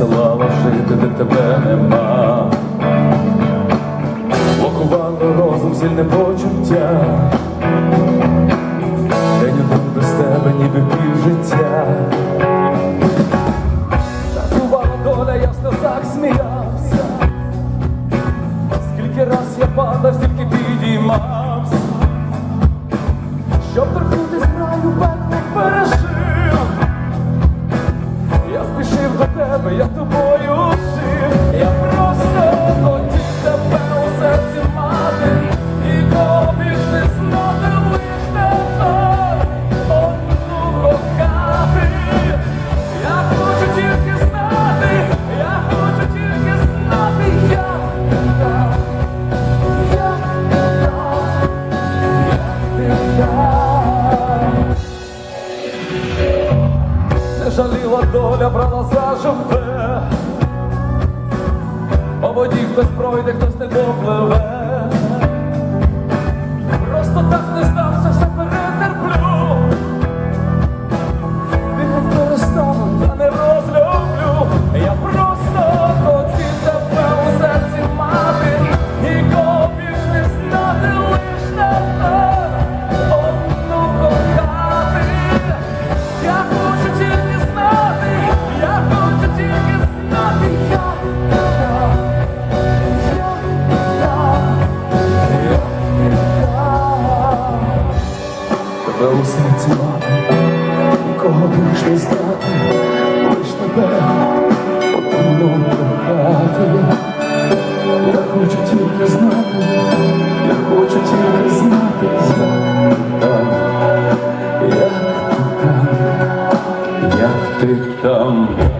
слава жити, де тебе нема. Поховало розум, сильне почуття, день один без тебе, ніби пів життя. Бувала доля, ясно в сміявся, скільки раз я падав, стільки підіймався, щоб торкнути краю. Жаліла доля, брала за живе. По воді хтось пройде, хтось не допливе. Не знати, лиш. Я хочу тільки знати, я хочу тільки знати, як там, як ти там, як ти там.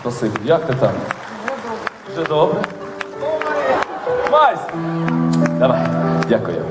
Спасибі. Як ти там? Вже добре? Майс! Давай, дякую.